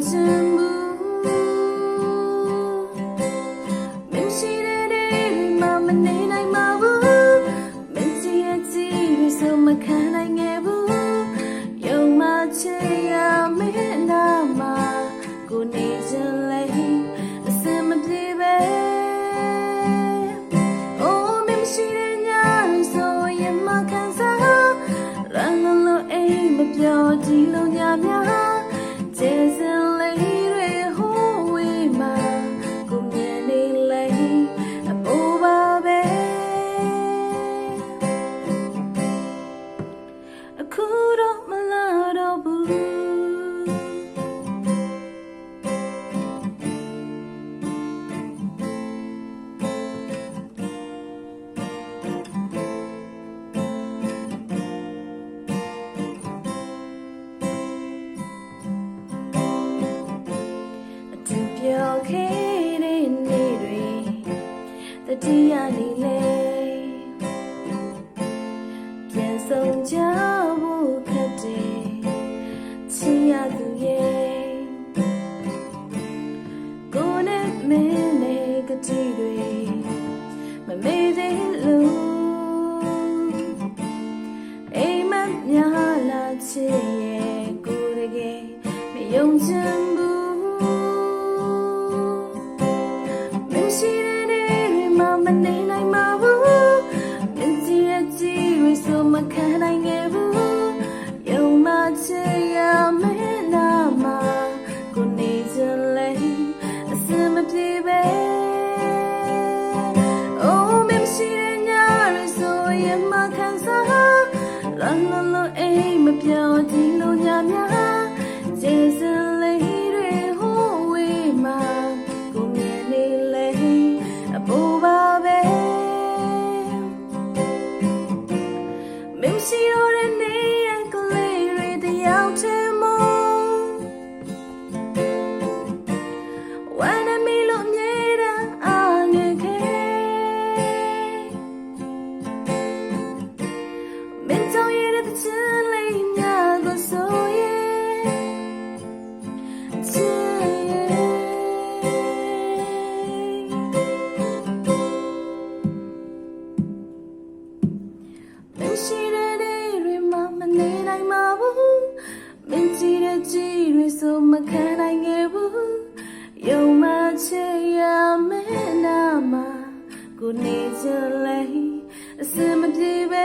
tumble. ပြောခဲ့တဲ့နေ့တွေတတိယနေ့လေပြန်ဆုံးကြဖို့ခက်တယ်ချစ်ရသူရဲ့ကိုယ်နဲ့မင်းနဲ့ကတိတွေမမေ့သေးလို့အိမ်မများလာချစ်ရဲ့ကိုယ်တကယ်မယုံချင် မ်မပြောဒီလိုညများ Min ji de ji ri so ma kan nai nge bu ယုံမချေရမဲနာမကိုနေချင်လေအစမပြေပဲ